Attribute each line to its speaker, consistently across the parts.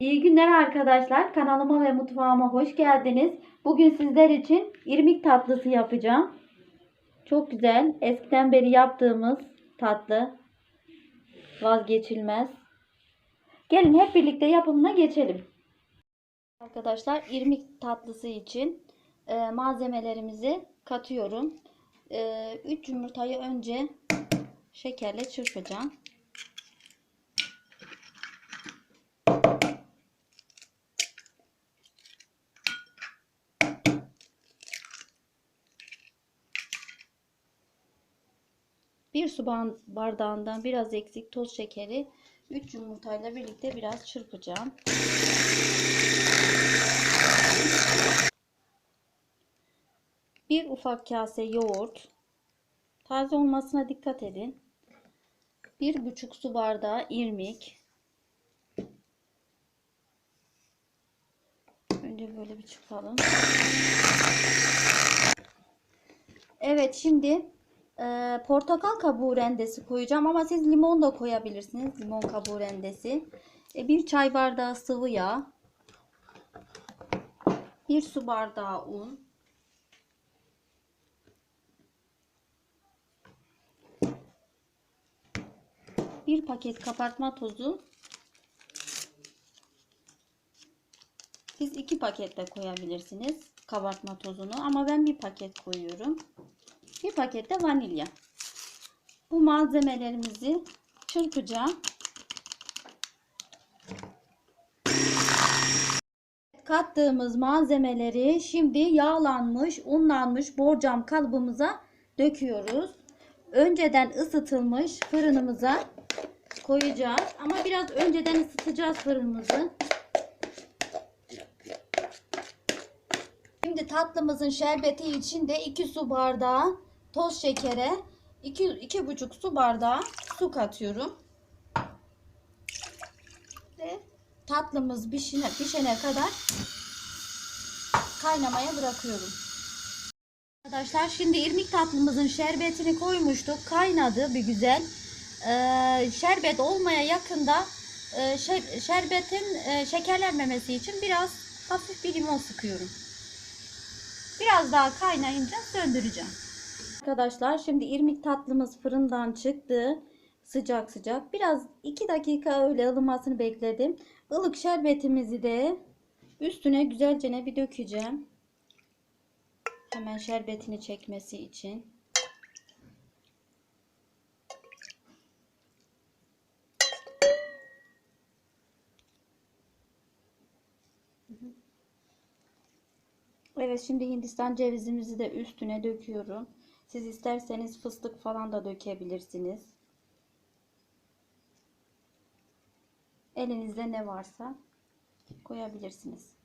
Speaker 1: İyi günler arkadaşlar. Kanalıma ve mutfağıma hoş geldiniz. Bugün sizler için irmik tatlısı yapacağım. Çok güzel. Eskiden beri yaptığımız tatlı. Vazgeçilmez. Gelin hep birlikte yapımına geçelim. Arkadaşlar irmik tatlısı için e, malzemelerimizi katıyorum. 3 yumurtayı önce şekerle çırpacağım. Bir su ban- bardağından biraz eksik toz şekeri 3 yumurtayla birlikte biraz çırpacağım. Bir ufak kase yoğurt. Taze olmasına dikkat edin. Bir buçuk su bardağı irmik. Önce böyle bir çıkalım. Evet şimdi e, portakal kabuğu rendesi koyacağım ama siz limon da koyabilirsiniz. Limon kabuğu rendesi. E, bir çay bardağı sıvı yağ. Bir su bardağı un. Bir paket kabartma tozu. Siz iki paket de koyabilirsiniz kabartma tozunu ama ben bir paket koyuyorum. Bir paket de vanilya. Bu malzemelerimizi çırpacağım. Kattığımız malzemeleri şimdi yağlanmış, unlanmış borcam kalıbımıza döküyoruz. Önceden ısıtılmış fırınımıza koyacağız. Ama biraz önceden ısıtacağız fırınımızı. Şimdi tatlımızın şerbeti için de 2 su bardağı toz şekere 2 2,5 su bardağı su katıyorum. Ve tatlımız pişene, pişene kadar kaynamaya bırakıyorum. Arkadaşlar şimdi irmik tatlımızın şerbetini koymuştuk. Kaynadı bir güzel. Ee, şerbet olmaya yakında e, şer- şerbetin e, şekerlenmemesi için biraz hafif bir limon sıkıyorum. Biraz daha kaynayınca söndüreceğim. Arkadaşlar şimdi irmik tatlımız fırından çıktı. Sıcak sıcak. Biraz 2 dakika öyle ılımasını bekledim. Ilık şerbetimizi de üstüne güzelce bir dökeceğim. Hemen şerbetini çekmesi için. Evet şimdi Hindistan cevizimizi de üstüne döküyorum. Siz isterseniz fıstık falan da dökebilirsiniz. Elinizde ne varsa koyabilirsiniz.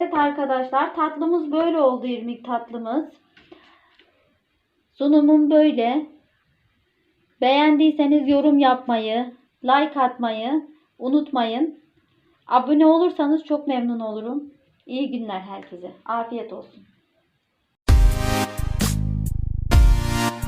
Speaker 1: Evet arkadaşlar tatlımız böyle oldu irmik tatlımız. Sunumum böyle. Beğendiyseniz yorum yapmayı, like atmayı unutmayın. Abone olursanız çok memnun olurum. İyi günler herkese. Afiyet olsun.